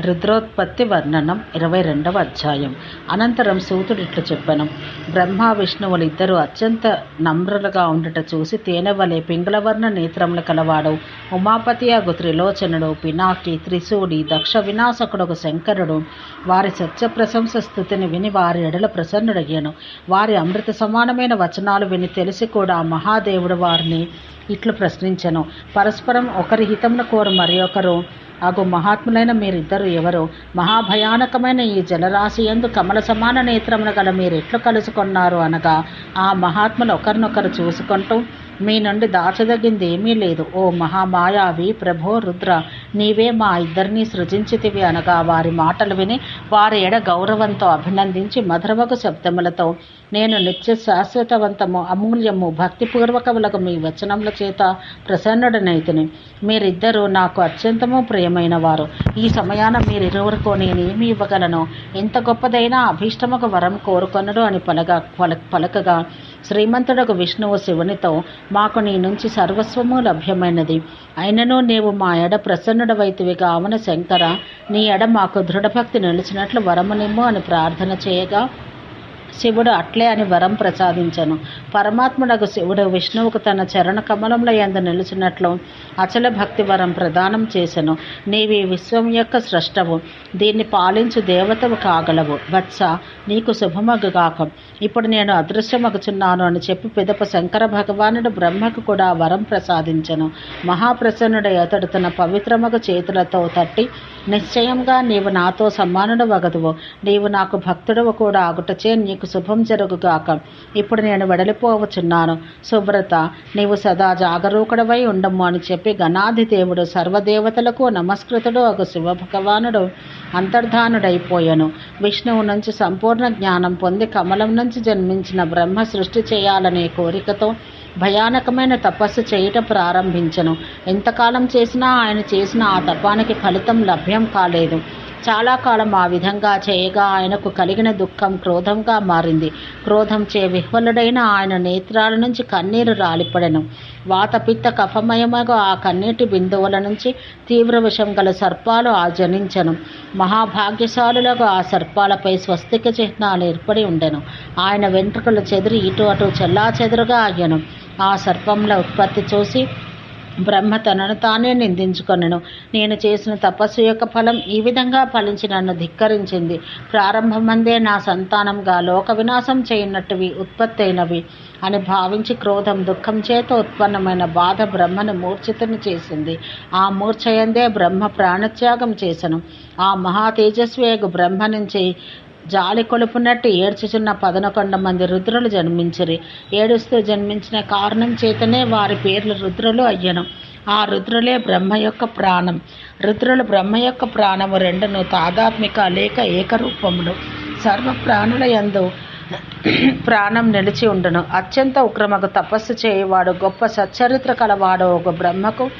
రుద్రోత్పత్తి వర్ణనం ఇరవై రెండవ అధ్యాయం. అనంతరం సూతుడు ఇట్లు చెప్పను బ్రహ్మ విష్ణువులు ఇద్దరు అత్యంత నమ్రులుగా ఉండట చూసి తేనె వలె పింగళవర్ణ నేత్రములు కలవాడు. ఉమాపతి అగు త్రిలోచనుడు పినాకి త్రిశూడి దక్ష వినాశకుడు శంకరుడు. వారి సత్య ప్రశంస స్థుతిని విని వారి ఎడల ప్రసన్నుడయ్యాను. వారి అమృత సమానమైన వచనాలు విని తెలిసి కూడా మహాదేవుడు వారిని ఇట్లు ప్రశ్నించను పరస్పరం ఒకరి హితమును కోరు మరి ఒకరు అగు మహాత్ములైన మీరిద్దరు ఎవరో మహాభయానకమైన ఈ జలరాశి ఎందు కమల సమాన నేత్రమున గల మీరెట్లు కలుసుకున్నారు అనగా ఆ మహాత్ములు ఒకరినొకరు చూసుకుంటూ మీ నుండి దాచదగింది ఏమీ లేదు. ఓ మహామాయావి ప్రభో రుద్ర నీవే మా ఇద్దరిని సృజించితివి. అనగా వారి మాటలు విని వారి ఎడ గౌరవంతో అభినందించి మధురవకు శబ్దములతో నేను నిత్య శాశ్వతవంతము అమూల్యము భక్తిపూర్వకములకు మీ వచనముల చేత ప్రసన్నుడనైతిని. మీరిద్దరూ నాకు అత్యంతము ప్రియమైన వారు ఈ సమయాన మీరిరువురికో నేను ఏమి ఇవ్వగలను? ఎంత గొప్పదైనా అభీష్టముకు వరం కోరుకొనడు అని పలగా పల పలకగా శ్రీమంతుడకు విష్ణువు శివునితో మాకు నీ నుంచి సర్వస్వము లభ్యమైనది. అయినను నీవు మా ఎడ ప్రసన్నుడవైతివి కావున శంకర నీ ఎడ మాకు దృఢభక్తి నిలిచినట్లు వరమునిమ్ము అని ప్రార్థన చేయగా శివుడు అట్లే అని వరం ప్రసాదించను. పరమాత్ముడకు శివుడు విష్ణువుకు తన చరణ కమలముల ఎందు నిలిచినట్లు అచల భక్తి వరం ప్రదానం చేసెను. నీవి విశ్వం యొక్క సృష్టవు దీన్ని పాలించు దేవతవు కాగలవు. వత్స నీకు శుభమగుగాక ఇప్పుడు నేను అదృశ్యమగుచున్నాను అని చెప్పి పిదప శంకర భగవానుడు బ్రహ్మకు కూడా వరం ప్రసాదించను. మహాప్రసన్నుడై అతడు తన పవిత్రమగు చేతులతో తట్టి నిశ్చయంగా నీవు నాతో సమానుడు వగదువు నీవు నాకు భక్తుడవు కూడా. ఆగుటచే నీకు శుభం జరుగుగాక. ఇప్పుడు నేను వెడలిపోవచున్నాను శుభ్రత నీవు సదా జాగరూకుడవై ఉండము అని చెప్పి గణాధి దేవుడు సర్వదేవతలకు నమస్కృతుడు ఒక శివ భగవానుడు అంతర్ధానుడైపోయాను. విష్ణువు నుంచి సంపూర్ణ జ్ఞానం పొంది కమలం నుంచి జన్మించిన బ్రహ్మ సృష్టి చేయాలనే కోరికతో భయానకమైన తపస్సు చేయటం ప్రారంభించను. ఎంతకాలం చేసినా ఆయన చేసిన ఆ తపానికి ఫలితం లభ్యం కాలేదు. చాలా కాలం ఆ విధంగా చేయగా ఆయనకు కలిగిన దుఃఖం క్రోధంగా మారింది. క్రోధం చే విహ్వలుడైన ఆయన నేత్రాల నుంచి కన్నీరు రాలిపడెను. వాతపిత్త కఫమయమగా ఆ కన్నీటి బిందువుల నుంచి తీవ్ర విషం గల సర్పాలు ఆ జనించను. మహాభాగ్యశాలులకు ఆ సర్పాలపై స్వస్తిక చిహ్నాలు ఏర్పడి ఉండెను. ఆయన వెంట్రుకలు చెదిరి ఇటు అటు చెల్లా చెదురుగా అయ్యను. ఆ సర్పంల ఉత్పత్తి చూసి బ్రహ్మ తనను తానే నిందించుకొనను. నేను చేసిన తపస్సు యొక్క ఫలం ఈ విధంగా ఫలించి నన్ను ధిక్కరించింది. ప్రారంభమందే నా సంతానంగా లోక వినాశం చేయనట్టువి ఉత్పత్తి అయినవి అని భావించి క్రోధం దుఃఖం చేత ఉత్పన్నమైన బాధ బ్రహ్మను మూర్ఛితను చేసింది. ఆ మూర్ఛయందే బ్రహ్మ ప్రాణత్యాగం చేసను. ఆ మహా తేజస్వేగు బ్రహ్మ నుంచి జాలి కొలుపునట్టు ఏడ్చుచున్న పదనకొండ మంది రుద్రులు జన్మించిరి. ఏడుస్తూ జన్మించిన కారణం చేతనే వారి పేర్లు రుద్రులు అయ్యను. ఆ రుద్రులే బ్రహ్మ యొక్క ప్రాణం. రుద్రులు బ్రహ్మ యొక్క ప్రాణము రెండును తాదాత్మిక లేక ఏకరూపములు. సర్వ ప్రాణుల యందు ప్రాణం నిలిచి ఉండను. అత్యంత ఉగ్రమకు తపస్సు చేయవాడు గొప్ప సచ్చరిత్ర కలవాడు ఒక బ్రహ్మకు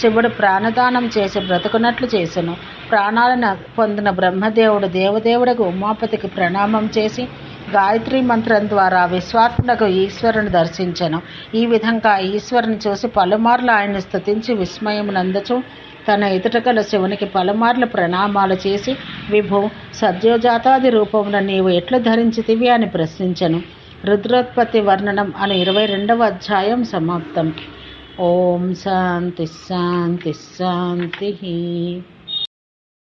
శివుడు ప్రాణదానం చేసి బ్రతుకున్నట్లు చేసెను. ప్రాణాలను పొందిన బ్రహ్మదేవుడు దేవదేవుడకు ఉమాపతికి ప్రణామం చేసి గాయత్రి మంత్రం ద్వారా విశ్వాత్ముడకు ఈశ్వరుని దర్శించను. ఈ విధంగా ఈశ్వరుని చూసి పలుమార్లు ఆయన్ని విస్మయం నందచం తన ఎదుటకల శివునికి పలుమార్లు ప్రణామాలు చేసి విభు సద్యోజాతాది రూపమున నీవు ఎట్లు ధరించితివి? అని ప్రశ్నించను. రుద్రోత్పత్తి వర్ణనం అనే ఇరవై రెండవ అధ్యాయం సమాప్తం. ఓం శాంతి శాంతి శాంతి.